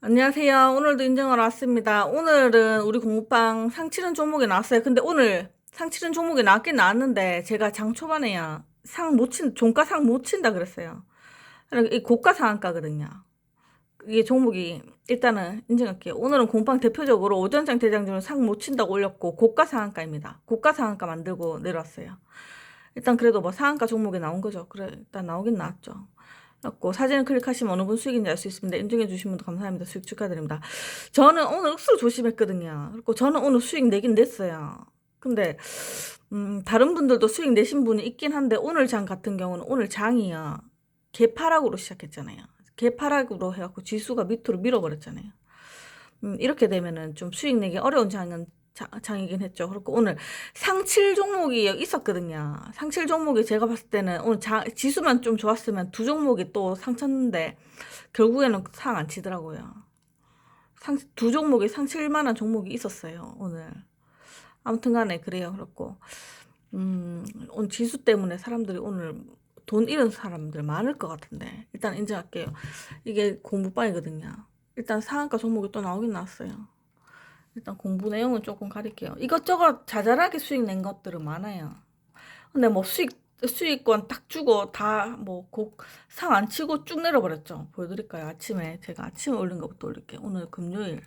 안녕하세요. 오늘도 인증하러 왔습니다. 오늘은 우리 공부방 상치는 종목이 나왔어요. 근데 오늘 상치는 종목이 나왔긴 나왔는데 제가 장 초반에야 상 못 친, 종가 상 못 친다 그랬어요. 이 고가 상한가거든요. 이게 종목이 일단은 인증할게요. 오늘은 공방 대표적으로 오전장 대장주는 상 못 친다고 올렸고 고가 상한가입니다. 고가 상한가 만들고 내려왔어요. 일단 그래도 뭐 상한가 종목이 나온 거죠. 그래 일단 나오긴 나왔죠. 그래고 사진을 클릭하시면 어느 분 수익인지 알 수 있습니다. 인증해 주신 분도 감사합니다. 수익 축하드립니다. 저는 오늘 억수로 조심했거든요. 그리고 저는 오늘 수익 내긴 냈어요. 근데 음, 다른 분들도 수익 내신 분이 있긴 한데 오늘 장 같은 경우는 오늘 장이요. 개파락으로 시작했잖아요. 개파락으로 해갖고 지수가 밑으로 밀어버렸잖아요. 음, 이렇게 되면은 좀 수익 내기 어려운 장은 자- 장이긴 했죠. 그리고 오늘 상칠 종목이 있었거든요. 상칠 종목이 제가 봤을 때는 오늘 자, 지수만 좀 좋았으면 두 종목이 또 상쳤는데 결국에는 상 안 치더라고요. 상, 두 종목이 상칠 만한 종목이 있었어요. 오늘. 아무튼 간에 그래요. 그렇고 음, 오늘 지수 때문에 사람들이 오늘 돈 잃은 사람들 많을 것 같은데 일단 인정할게요. 이게 공부방이거든요. 일단 상한가 종목이 또 나오긴 나왔어요. 일단 공부 내용은 조금 가릴게요. 이것저것 자잘하게 수익 낸 것들은 많아요. 근데 뭐 수익 수익권 딱 주고 다 뭐 곡 상 안 치고 쭉 내려버렸죠. 보여드릴까요? 아침에 제가 아침에 올린 것부터 올릴게요. 오늘 금요일.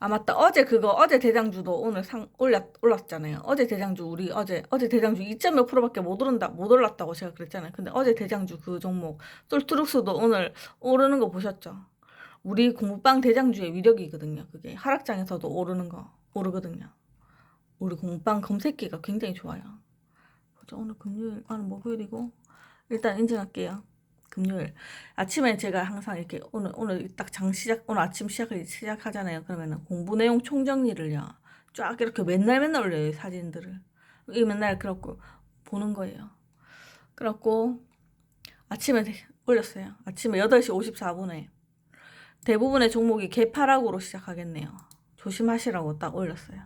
아 맞다. 어제 그거 어제 대장주도 오늘 상 올랐 올랐잖아요. 어제 대장주 우리 어제 어제 대장주 2점 몇 프로밖에 못 오른다 못 올랐다고 제가 그랬잖아요. 근데 어제 대장주 그 종목 솔트룩스도 오늘 오르는 거 보셨죠? 우리 공부방 대장주의 위력이거든요 그게. 하락장에서도 오르는 거 오르거든요. 우리 공부방 검색기가 굉장히 좋아요. 보자 오늘 금요일 아 목요일이고. 일단 인증할게요 금요일 아침에 제가 항상 이렇게 오늘 오늘 딱 장 시작 오늘 아침 시작을 시작하잖아요. 그러면은 공부 내용 총정리를요. 쫙 이렇게 맨날 맨날 올려요 사진들을. 이 맨날 그렇고 보는 거예요. 그렇고 아침에 올렸어요. 아침에 8시 54분에 대부분의 종목이 개파락으로 시작하겠네요. 조심하시라고 딱 올렸어요.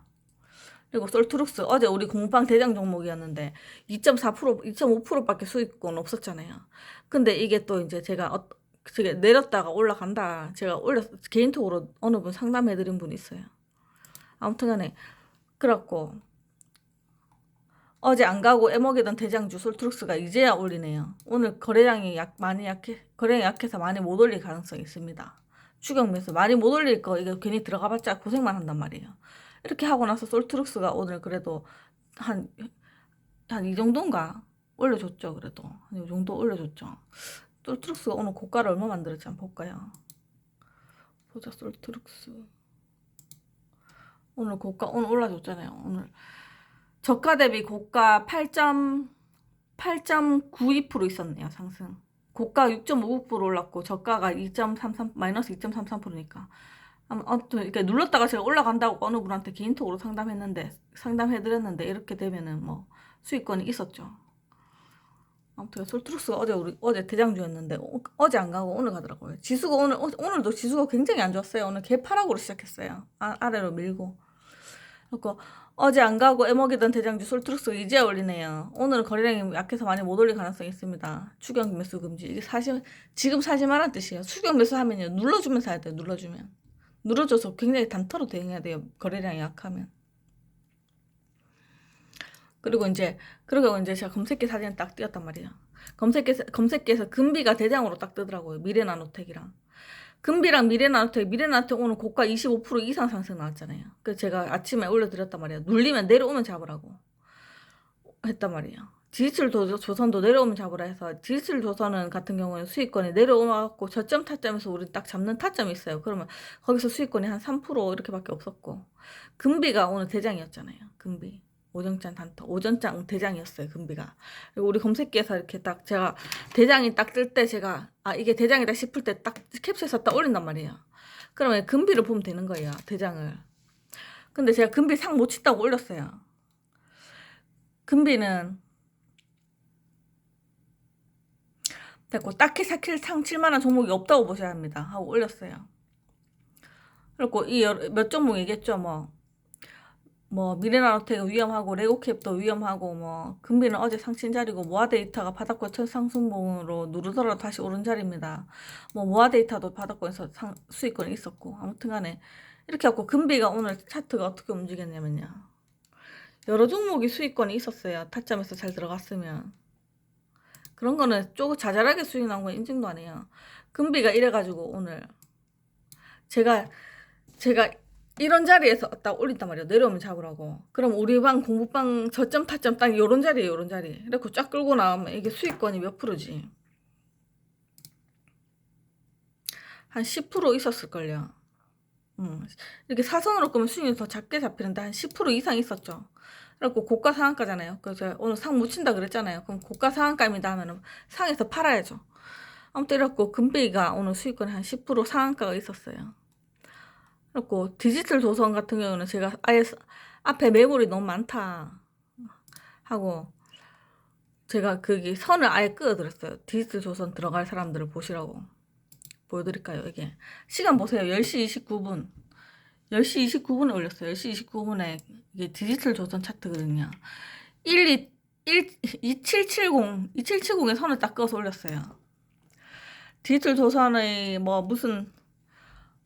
그리고 솔트룩스 어제 우리 공방 대장 종목이었는데 2.4% 2.5%밖에 수익권 없었잖아요. 근데 이게 또 이제 제가 어, 저게 내렸다가 올라간다. 제가 올렸 개인톡으로 어느 분 상담해드린 분이 있어요. 아무튼간에 그렇고 어제 안 가고 애먹이던 대장주 솔트룩스가 이제야 올리네요. 오늘 거래량이 약 많이 약해 거래량이 약해서 많이 못 올릴 가능성이 있습니다. 추경매수 많이 못 올릴 거 이거 괜히 들어가봤자 고생만 한단 말이에요. 이렇게 하고 나서 솔트룩스가 오늘 그래도 한 한 이 정도인가 올려줬죠 그래도 한 이 정도 올려줬죠. 솔트룩스가 오늘 고가를 얼마 만들었지 한번 볼까요? 보자 솔트룩스 오늘 고가 오늘 올라줬잖아요. 오늘 저가 대비 고가 8. 8.92% 있었네요 상승. 고가 6.59% 올랐고 저가가 2.33 마이너스 2.33%니까 아무튼 이렇게 눌렀다가 제가 올라간다고 어느 분한테 개인톡으로 상담했는데 상담해드렸는데 이렇게 되면은 뭐 수익권이 있었죠. 아무튼 솔트룩스가 어제 우리 어제 대장주였는데 어, 제안 가고 오늘 가더라고요. 지수가 오늘 어, 오늘도 지수가 굉장히 안 좋았어요. 오늘 개파락으로 시작했어요. 아, 아래로 밀고. 그리고 어제 안 가고 애먹이던 대장주 솔트룩스가 이제 올리네요. 오늘은 거래량이 약해서 많이 못 올릴 가능성이 있습니다. 추경 매수 금지. 이게 사실 지금 사지 말란 뜻이에요. 추경 매수 하면요. 눌러주면 사야 돼요. 눌러주면. 눌러줘서 굉장히 단타로 대응해야 돼요. 거래량이 약하면. 그리고 이제 그리고 이제 제가 검색기 사진을 딱 띄었단 말이에요. 검색기 검색기에서 금비가 대장으로 딱 뜨더라고요. 미래나노텍이랑 금비랑 미래나노텍 미래나노텍 오늘 고가 25% 이상 상승 나왔잖아요. 그래서 제가 아침에 올려드렸단 말이에요. 눌리면 내려오면 잡으라고 했단 말이에요. 도- 조선도 내려오면 잡으라 해서 지지율 조선은 같은 경우는 수익권이 내려오고 저점 타점에서 우리 딱 잡는 타점이 있어요. 그러면 거기서 수익권이 한 3% 이렇게밖에 없었고 금비가 오늘 대장이었잖아요. 금비 오전장 단타 오전장 대장이었어요. 금비가 그리고 우리 검색기에서 이렇게 딱 제가 대장이 딱 뜰 때 제가 아 이게 대장이다 싶을 때 딱 캡처해서 딱 올린단 말이에요. 그러면 금비를 보면 되는 거예요. 대장을. 근데 제가 금비 상 못 친다고 올렸어요. 금비는 됐고 딱히 사킬 상 칠만한 종목이 없다고 보셔야 합니다. 하고 올렸어요. 그리고 이 몇 종목 얘기했죠 뭐. 뭐 미래나노텍 위험하고 레고캡도 위험하고 뭐 금비는 어제 상신 자리고 모아데이터가 바닥권 첫 상승봉으로 누르더라도 다시 오른 자리입니다. 뭐 모아데이터도 바닥권에서 상, 수익권이 있었고 아무튼간에 이렇게 하고 금비가 오늘 차트가 어떻게 움직였냐면요. 여러 종목이 수익권이 있었어요. 타점에서 잘 들어갔으면 그런 거는 조금 자잘하게 수익 나온 건 인증도 안 해요. 금비가 이래가지고 오늘 제가 제가 이런 자리에서 딱 올린단 말이에요. 내려오면 잡으라고. 그럼 우리 방 공부방 저점 타점 딱 요런 자리에 요런 자리. 이렇게 쫙 끌고 나오면 이게 수익권이 몇 프로지? 한 10% 있었을걸요. 음. 이렇게 사선으로 끄면 수익이 더 작게 잡히는데 한 10% 이상 있었죠. 그래갖고 고가 상한가잖아요. 그래서 오늘 상 못 친다 그랬잖아요. 그럼 고가 상한가입니다 하면은 상에서 팔아야죠. 아무튼 이렇고 금베이가 오늘 수익권이 한10% 상한가가 있었어요. 그리고 디지털 조선 같은 경우는 제가 아예 스- 앞에 매물이 너무 많다 하고 제가 거기 선을 아예 끄어드렸어요. 디지털 조선 들어갈 사람들을 보시라고 보여드릴까요? 이게 시간 보세요. 10시 29분 10시 29분에 올렸어요. 10시 29분에 이게 디지털 조선 차트거든요. 1, 2, 1, 2770, 2770에 선을 딱 그어서 올렸어요. 디지털 조선의 뭐 무슨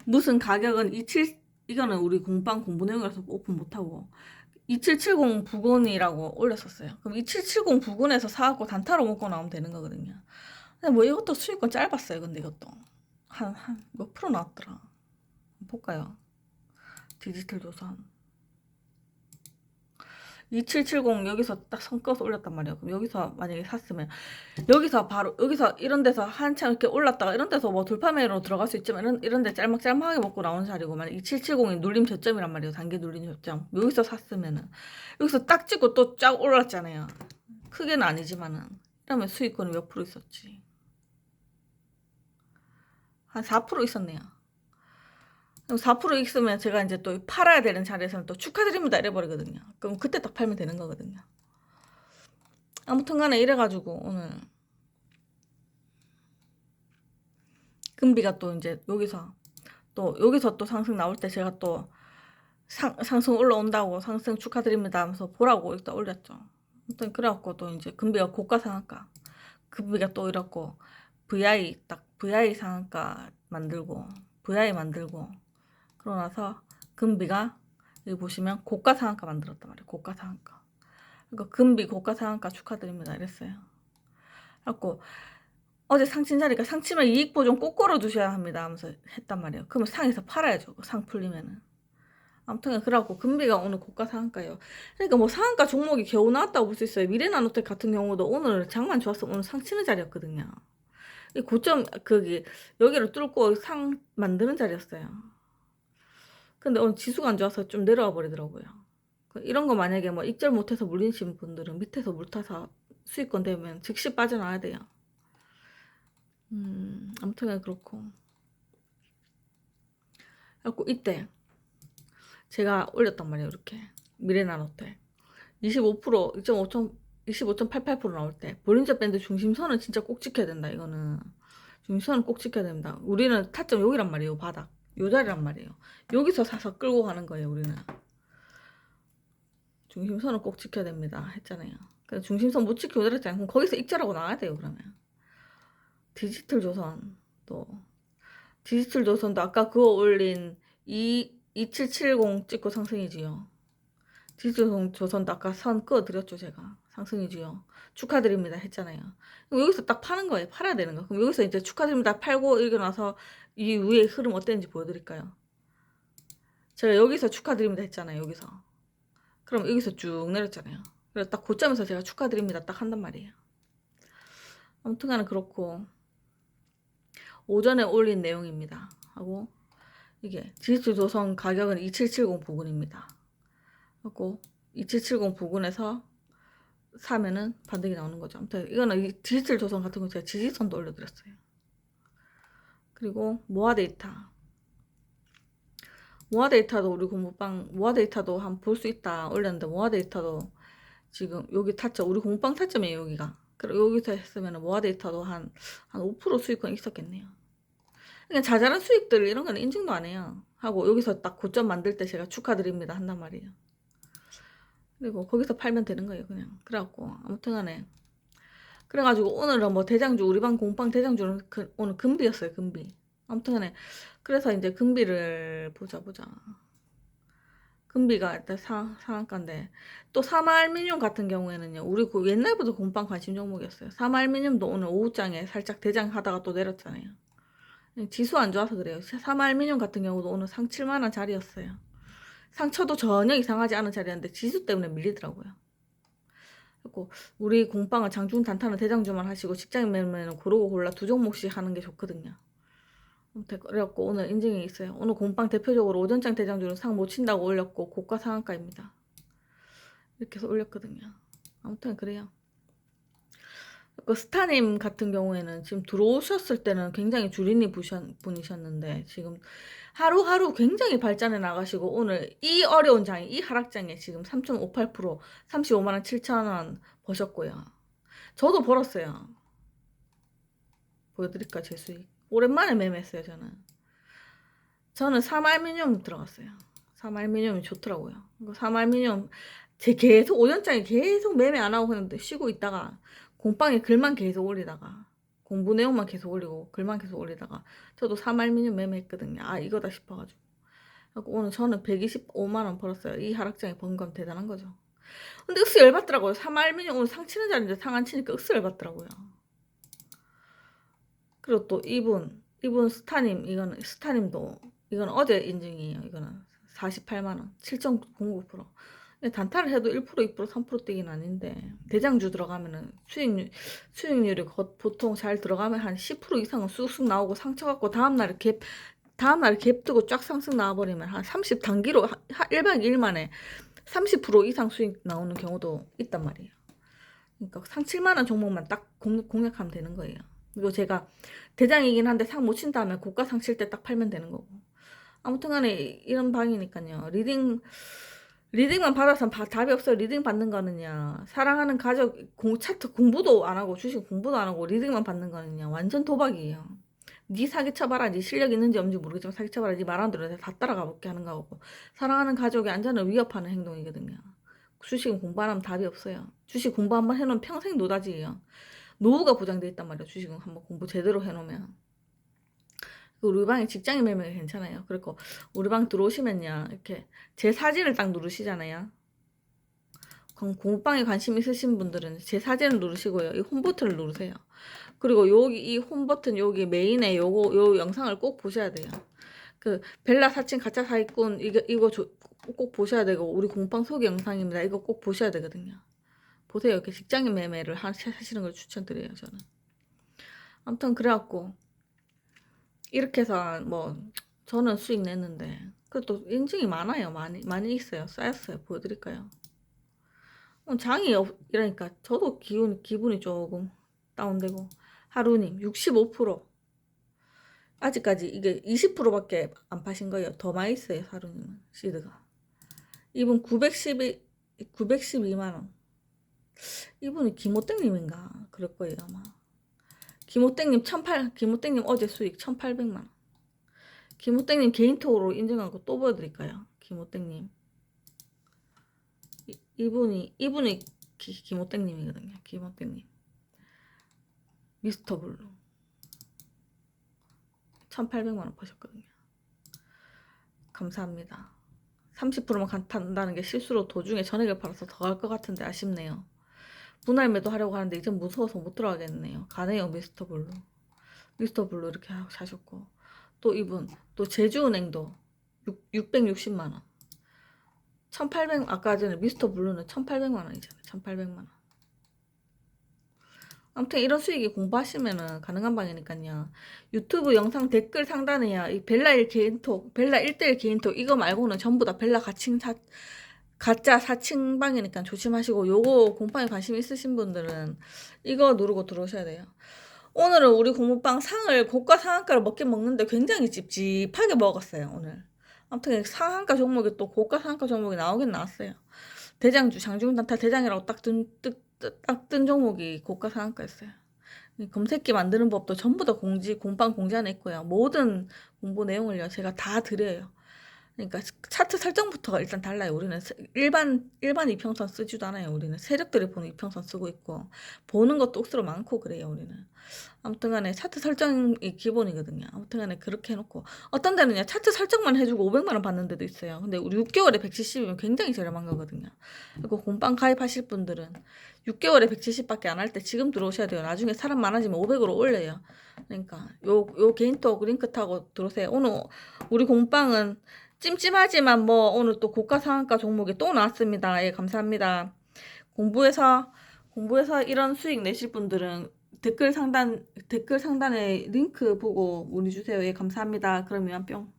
무슨 가격은 27 이거는 우리 공방 공부 내용이라서 오픈 못하고 2770 부근이라고 올렸었어요. 그럼 2770 부근에서 사갖고 단타로 먹고 나오면 되는 거거든요. 근데 뭐 이것도 수익권 짧았어요. 근데 이것도 한 한 몇 프로 나왔더라. 볼까요? 디지털 조선 2770 여기서 딱 성과서 올렸단 말이에요. 그럼 여기서 만약에 샀으면 여기서 바로 여기서 이런 데서 한참 이렇게 올랐다가 이런 데서 뭐 돌파매로 들어갈 수 있지만 이런 이런 데 짤막짤막하게 먹고 나오는 자리고 만약 2770이 눌림 저점이란 말이에요. 단계 눌림 저점. 여기서 샀으면은 여기서 딱 찍고 또 쫙 올랐잖아요. 크게는 아니지만은 이러면 수익권이 몇 프로 있었지? 한 4% 있었네요. 그럼 4% 있으면 제가 이제 또 팔아야 되는 자리에서는 또 축하드립니다 이래버리거든요. 그럼 그때 딱 팔면 되는 거거든요. 아무튼 간에 이래가지고 오늘 금비가 또 이제 여기서 또 여기서 또 상승 나올 때 제가 또 상, 상승 올라온다고 상승 축하드립니다 하면서 보라고 일단 올렸죠. 아무튼 그래갖고 또 이제 금비가 고가 상한가 금비가 또 이렇고 VI 딱 VI 상한가 만들고 VI 만들고 그러고 나서 금비가 여기 보시면 고가 상한가 만들었단 말이에요. 고가 상한가. 그러니까 금비 고가 상한가 축하드립니다. 이랬어요. 그래갖고 어제 상친 자리가 상치면 이익 보존 꼭 걸어두셔야 합니다. 하면서 했단 말이에요. 그러면 상에서 팔아야죠. 그상 풀리면은. 아무튼 그래갖고 금비가 오늘 고가 상한가예요. 그러니까 뭐 상한가 종목이 겨우 나왔다고 볼 수 있어요. 미래나노텍 같은 경우도 오늘 장만 좋았어. 오늘 상치는 자리였거든요. 이 고점 거기 여기를 뚫고 상 만드는 자리였어요. 근데 오늘 지수가 안 좋아서 좀 내려와 버리더라고요. 그 이런 거 만약에 뭐 익절 못해서 물리신 분들은 밑에서 물 타서 수익권 되면 즉시 빠져나와야 돼요. 음, 아무튼 그렇고. 그래갖고 이때 제가 올렸단 말이에요. 이렇게 미래나노테 25% 2.5천 25.88% 나올 때 볼린저 밴드 중심선은 진짜 꼭 지켜야 된다. 이거는 중심선은 꼭 지켜야 됩니다. 우리는 타점 여기란 말이에요. 바닥 요 자리란 말이에요. 여기서 사서 끌고 가는 거예요. 우리는 중심선은 꼭 지켜야 됩니다. 했잖아요. 그 중심선 못 지키고 그랬잖아요. 그럼 거기서 익절하고 나와야 돼요. 그러면 디지털 조선 또 디지털 조선도 아까 그거 올린 2 2770 찍고 상승이지요. 디지털 조선도 아까 선 끄어드렸죠 제가 상승이지요. 축하드립니다 했잖아요. 여기서 딱 파는 거예요. 팔아야 되는 거. 그럼 여기서 이제 축하드립니다 팔고 이러고 나서 이 위에 흐름 어땠는지 보여드릴까요? 제가 여기서 축하드립니다 했잖아요. 여기서. 그럼 여기서 쭉 내렸잖아요. 그래서 딱 고점에서 제가 축하드립니다 딱 한단 말이에요. 아무튼 간에 그렇고 오전에 올린 내용입니다. 하고 이게 디지털 조선 가격은 2770 부근입니다. 하고 2770 부근에서 사면은 반등이 나오는 거죠. 아무튼 이거는 이 디지털 조선 같은 거 제가 지지선도 올려드렸어요. 그리고 모아 데이터. 모아 데이터도 우리 공부방 모아 데이터도 한번 볼수 있다 올렸는데 모아 데이터도 지금 여기 타점 우리 공부방 타점이에요 여기가. 그리고 여기서 했으면 모아 데이터도 한 한 5% 수익권 있었겠네요. 그냥 자잘한 수익들 이런 거는 인증도 안 해요. 하고 여기서 딱 고점 만들 때 제가 축하드립니다 한단 말이에요. 그리고 거기서 팔면 되는 거예요, 그냥. 그래갖고, 아무튼 간에. 그래가지고 오늘은 뭐 대장주, 우리 방 공방 대장주는 그, 오늘 금비였어요, 금비. 아무튼. 그래서 이제 금비를 보자, 보자. 금비가 일단 상, 상한가인데. 또 사마알미늄 같은 경우에는요, 우리 그 옛날부터 공방 관심 종목이었어요. 사마알미늄도 오늘 오후장에 살짝 대장 하다가 또 내렸잖아요. 지수 안 좋아서 그래요. 사마알미늄 같은 경우도 오늘 상 7만원 자리였어요. 상처도 전혀 이상하지 않은 자리였는데 지수 때문에 밀리더라고요. 그리고 우리 공방은 장중 단타는 대장주만 하시고 직장인 매매는 고르고 골라 두 종목씩 하는 게 좋거든요. 그래갖고 오늘 인증이 있어요. 오늘 공방 대표적으로 오전장 대장주는 상 못 친다고 올렸고 고가 상한가입니다. 이렇게 해서 올렸거든요. 아무튼 그래요. 그 스타님 같은 경우에는 지금 들어오셨을 때는 굉장히 주린이 분이셨는데 지금 하루하루 굉장히 발전해 나가시고 오늘 이 어려운 장에 이 하락장에 지금 3.58% 35만 원 7천 원 버셨고요. 저도 벌었어요. 보여드릴까 제 수익. 오랜만에 매매했어요 저는. 저는 사말미늄 들어갔어요. 사말미늄이 좋더라고요. 이거 사말미늄 제 계속 오전장에 계속 매매 안 하고 그냥 쉬고 있다가 공방에 글만 계속 올리다가 공부 내용만 계속 올리고 글만 계속 올리다가 저도 사말미늄 매매했거든요. 아 이거다 싶어가지고. 오늘 저는 125만 원 벌었어요. 이 하락장에 번건 대단한 거죠. 근데 윽스 열받더라고요. 사말미늄 오늘 상 치는 자리인데 상안 치니까 윽스 열받더라고요. 그리고 또 이분 이분 스타님 이거는 스타님도 이건 어제 인증이에요. 이거는 48만 원 7.09% 단타를 해도 1% 2% 3% 뛰긴 아닌데 대장주 들어가면은 수익률 수익률이 거- 보통 잘 들어가면 한 10% 이상은 쑥쑥 나오고 상처 갖고 다음 날에 갭 다음 날에 갭 뜨고 쫙 상승 나와버리면 한 30 단기로 하- 하- 1박 2일 만에 30% 이상 수익 나오는 경우도 있단 말이에요. 그러니까 상 7만 원 종목만 딱 공, 공략하면 되는 거예요. 그리고 제가 대장이긴 한데 상 못 친다 하면 고가 상칠 때 딱 팔면 되는 거고. 아무튼 간에 이런 방이니까요. 리딩 리딩만 받아서 바- 답이 없어요. 리딩 받는 거는요. 사랑하는 가족 공, 차트 공부도 안 하고 주식 공부도 안 하고 리딩만 받는 거는요. 완전 도박이에요. 네 사기 쳐봐라. 네 실력 있는지 없는지 모르겠지만 사기 쳐봐라. 네 말하는 대로 다 따라가 볼게 하는 거고. 사랑하는 가족의 안전을 위협하는 행동이거든요. 주식은 공부 안 하면 답이 없어요. 주식 공부 한번 해놓으면 평생 노다지예요. 노후가 보장돼 있단 말이에요. 주식은 한번 공부 제대로 해놓으면. 그 우리 방에 직장인 매매가 괜찮아요. 그리고 우리 방 들어오시면요. 이렇게 제 사진을 딱 누르시잖아요. 그럼 공부방에 관심 있으신 분들은 제 사진을 누르시고요. 이 홈 버튼을 누르세요. 그리고 여기 이 홈 버튼 여기 메인에 요거 요 영상을 꼭 보셔야 돼요. 그 벨라 사칭 가짜 사기꾼 이거 이거 조- 꼭 보셔야 되고 우리 공방 소개 영상입니다. 이거 꼭 보셔야 되거든요. 보세요. 이렇게 직장인 매매를 하- 하시는 걸 추천드려요. 저는. 아무튼 그래갖고 이렇게 해서 뭐 저는 수익 냈는데 그래도 인증이 많아요. 많이 많이 있어요. 쌓였어요. 보여드릴까요? 어, 장이 없 이러니까 저도 기운 기분이 조금 다운되고 하루님 65% 아직까지 이게 20%밖에 안 파신 거예요. 더 많이 있어요. 하루님은 시드가 이분 912 912만 원. 이분이 김호땡님인가 그럴 거예요 아마. 김호땡님 1008 김호땡님 어제 수익 1800만 원. 김호땡님 개인톡으로 인증한 거 또 보여드릴까요? 김호땡님. 이, 이분이 이분이 기, 김호땡님이거든요. 김호땡님. 미스터 블루. 1800만 원 버셨거든요. 감사합니다. 30%만 간다는 게 실수로 도중에 전액을 팔아서 더 갈 것 같은데 아쉽네요. 분할 매도 하려고 하는데 이제 무서워서 못 들어가겠네요. 가네요, 미스터 블루. 미스터 블루 이렇게 하- 사셨고. 또 이분, 또 제주은행도 6, 660만원. 1800, 아까 전에 미스터 블루는 1800만원이잖아요. 1800만원. 아무튼 이런 수익이 공부하시면은 가능한 방이니까요. 유튜브 영상 댓글 상단에요. 이 벨라 1 개인톡, 벨라 1대1 개인톡 이거 말고는 전부 다 벨라 가칭 사, 가짜 사칭 방이니까 조심하시고 요거 공방에 관심 있으신 분들은 이거 누르고 들어오셔야 돼요. 오늘은 우리 공부방 상을 고가 상한가를 먹긴 먹는데 굉장히 찝찝하게 먹었어요 오늘. 아무튼 상한가 종목이 또 고가 상한가 종목이 나오긴 나왔어요. 대장주 장중단타 대장이라고 딱뜬딱뜬 종목이 고가 상한가였어요. 이 검색기 만드는 법도 전부 다 공지 공방 공지 안에 있고요. 모든 공부 내용을요 제가 다 드려요. 그러니까 차트 설정부터가 일단 달라요. 우리는 세- 일반 일반 이평선 쓰지도 않아요. 우리는 세력들이 보는 이평선 쓰고 있고 보는 것도 억수로 많고 그래요. 우리는 아무튼간에 차트 설정이 기본이거든요. 아무튼간에 그렇게 해놓고 어떤 데는요 차트 설정만 해주고 500만 원 받는 데도 있어요. 근데 우리 6개월에 170이면 굉장히 저렴한 거거든요. 그리고 공방 가입하실 분들은 6개월에 170밖에 안 할 때 지금 들어오셔야 돼요. 나중에 사람 많아지면 500으로 올려요. 그러니까 요, 요 개인톡 링크 타고 들어오세요. 오늘 우리 공방은 찜찜하지만 뭐 오늘 또 고가 상한가 종목이 또 나왔습니다. 예, 감사합니다. 공부해서 공부해서 이런 수익 내실 분들은 댓글 상단 댓글 상단에 링크 보고 문의 주세요. 예, 감사합니다. 이만 뿅.